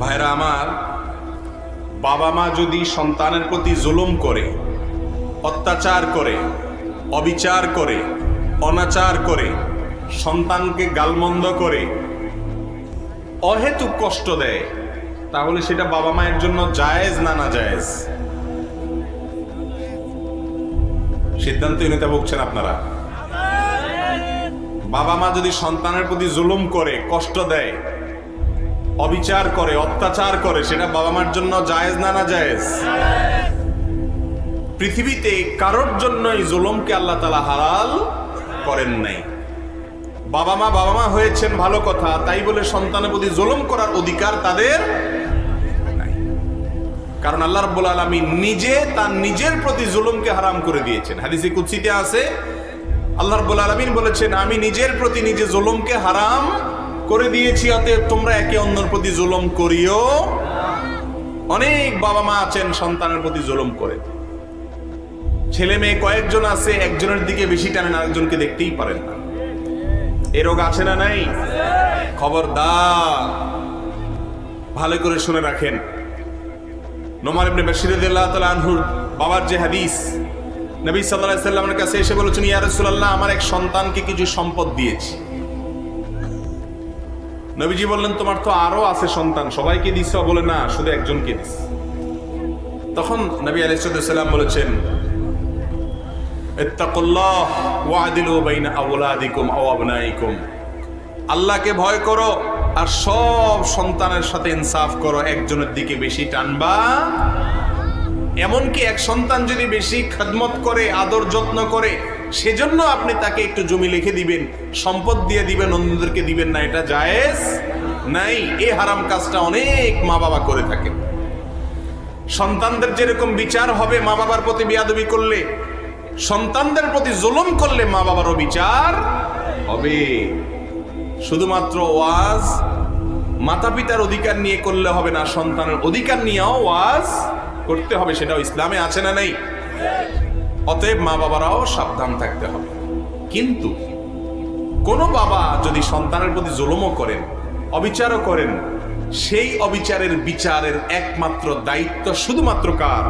ভাইরা আমার, বাবা মা যদি সন্তানের প্রতি জুলুম করে, অত্যাচার করে, অবিচার করে, অনাচার করে, সন্তানকে গালমন্দ করে, অহেতুক কষ্ট দেয়, তাহলে সেটা বাবা মায়ের জন্য জায়েজ না না জায়েজ? সিদ্ধান্ত নিতে ভুগছেন আপনারা? বাবা মা যদি সন্তানের প্রতি জুলুম করে, কষ্ট দেয় অবিচার করে, অত্যাচার করে, সেটা বাবা মার জন্য জায়েজ না না জায়েজ? পৃথিবীতে কারোর জন্য এই জুলুমকে আল্লাহ তালা হালাল করেন নাই। বাবা মা বাবা মা হয়েছেন ভালো কথা, তাই বলে সন্তানের প্রতি জুলুম করার অধিকার তাদের কারণ আল্লাহ রাব্বুল আলামিন নিজে তার নিজের প্রতি জুলুমকে হারাম করে দিয়েছেন। হাদিসে কুদসিতে আছে, আল্লাহ রাব্বুল আলামিন বলেছেন, আমি নিজের প্রতি নিজে জুলুমকে হারাম করে দিয়েছি, অতএব তোমরা একে অন্যের প্রতি জুলুম করিও। অনেক বাবা মা আছেন, সন্তানের প্রতি জুলুম করে। ছেলে মেয়ে কয়েকজন আছে, একজনের দিকে বেশি টানেন, আরেকজনকে দেখতেই পারেন না। এ রোগ আছে না নাই? খবরদার। ভালো করে শুনে রাখেন। নোমান ইবনে বাশির রাদিয়াল্লাহু তাআলা আনহুর বাবার যে হাদিস, নবী সাল্লাল্লাহু আলাইহি সাল্লামের কাছে এসে বলেছেন, ইয়া রাসূলুল্লাহ, আমার এক সন্তানকে কিছু সম্পদ দিয়েছি। নবীজি বললেন, তোমার তো আরও আছে সন্তান, সবাইকে দিছ বলে, না, শুধু একজনকে দিস। তখন নবী আলাইহিস সালাম বলেছেন আল্লাহকে ভয় করো আর সব সন্তানের সাথে ইনসাফ করো, একজনের দিকে বেশি টানবা। এমনকি এক সন্তান যদি বেশি খেদমত করে, আদর যত্ন করে সেজন্য আপনি তাকে একটু জমি লিখে দিবেন, সম্পদ দিয়ে দিবেন, অন্যদেরকে দিবেন না, এটা জায়েজ নাই। এ হারাম কাজটা অনেক মা বাবা করে থাকে সন্তানদের যেরকম বিচার হবে মা বাবার প্রতি বিয়াদবি করলে, সন্তানদের প্রতি জুলুম করলে মা বাবারও বিচার হবে। শুধুমাত্র ওয়াজ মাতা পিতার অধিকার নিয়ে করলে হবে না, সন্তানের অধিকার নিয়েও ওয়াজ করতে হবে, সেটাও ইসলামে আছে না নেই? অতএব মা বাবারাও সাবধান থাকতে হবে। কিন্তু কোনো বাবা যদি সন্তানের প্রতি জুলুমও করেন, অবিচারও করেন, সেই অবিচারের বিচারের একমাত্র দায়িত্ব শুধুমাত্র কার?